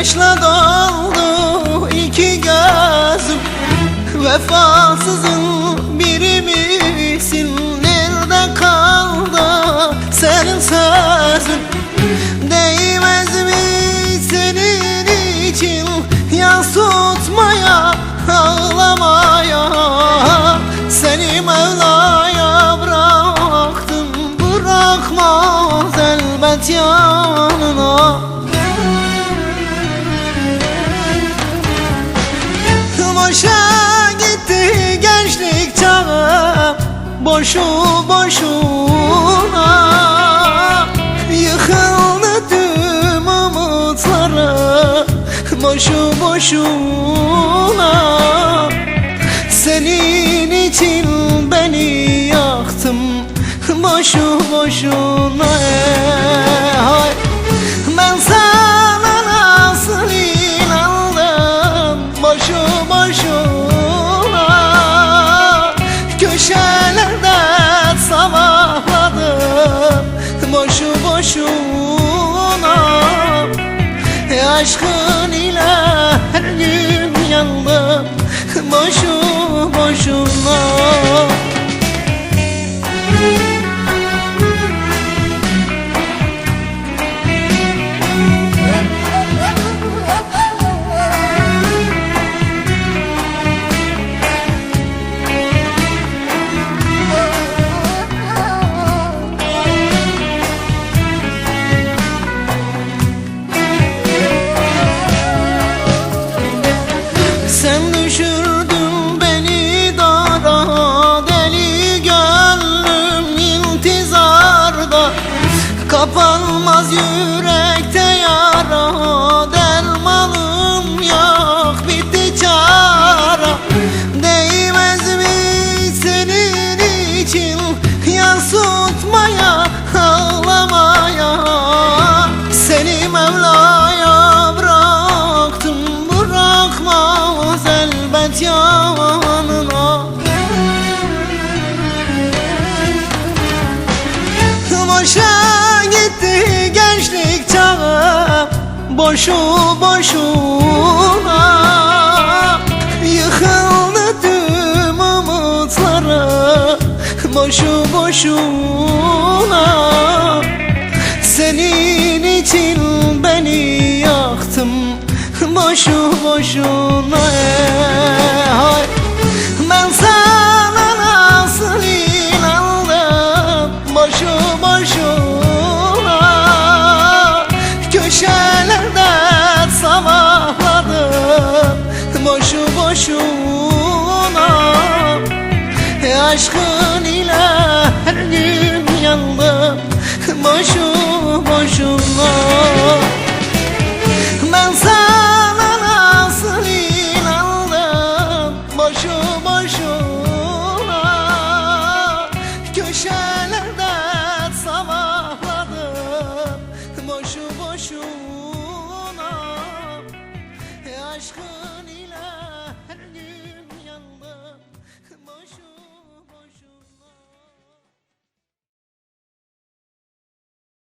yaşla doldu iki gözüm Vefasızın biri misin? Nerede kaldı senin sözün? Değmez mi senin için? Yan tutmaya ağlamaya. Seni Mevla'ya bıraktım. Bırakmaz elbet ya. Boşu boşuna Yıkıldı tüm umutları Boşu boşuna Senin için beni yaktım Boşu boşuna boşuna Aşkın Boşa gitti gençlik çağı Boşu boşuna. Yıkıldı tüm umutları Boşu boşuna. Senin için beni yaktım Boşu boşuna aşkın ile her gün yandım. Boşu boşuna.